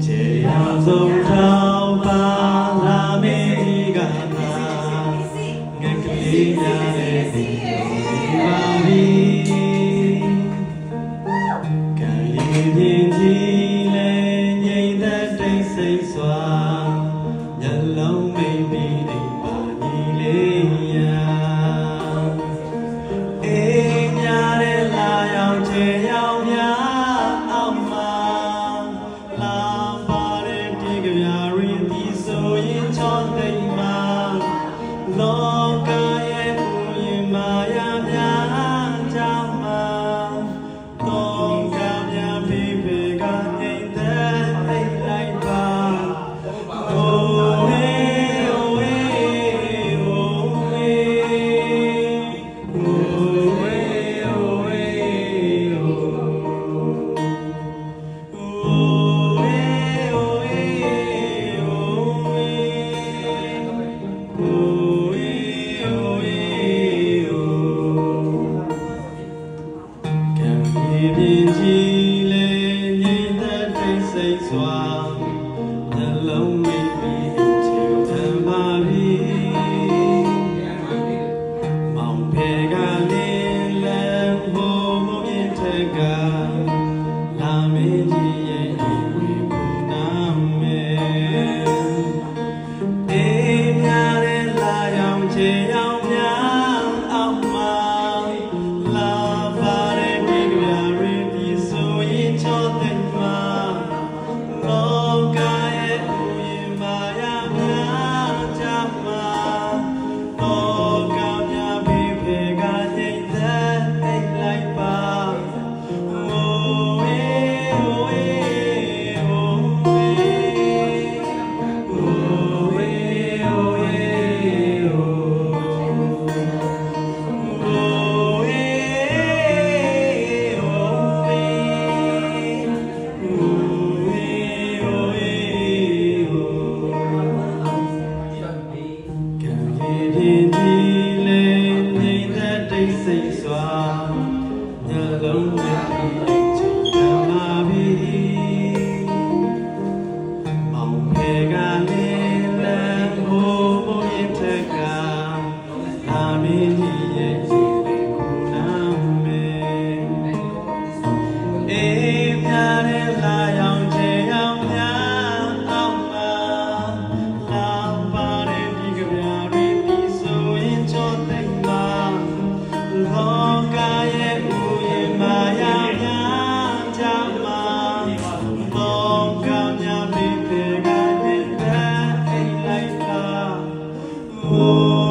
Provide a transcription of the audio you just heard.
제야성정 바람에 네가 나 깨끗이 나를 စွာနှလုံးမိတ်ပြီးချေဓမ္မာရီမောင်ဖေကလေးလမ်းဘုံမြင့်ထက်က Oh. Oh.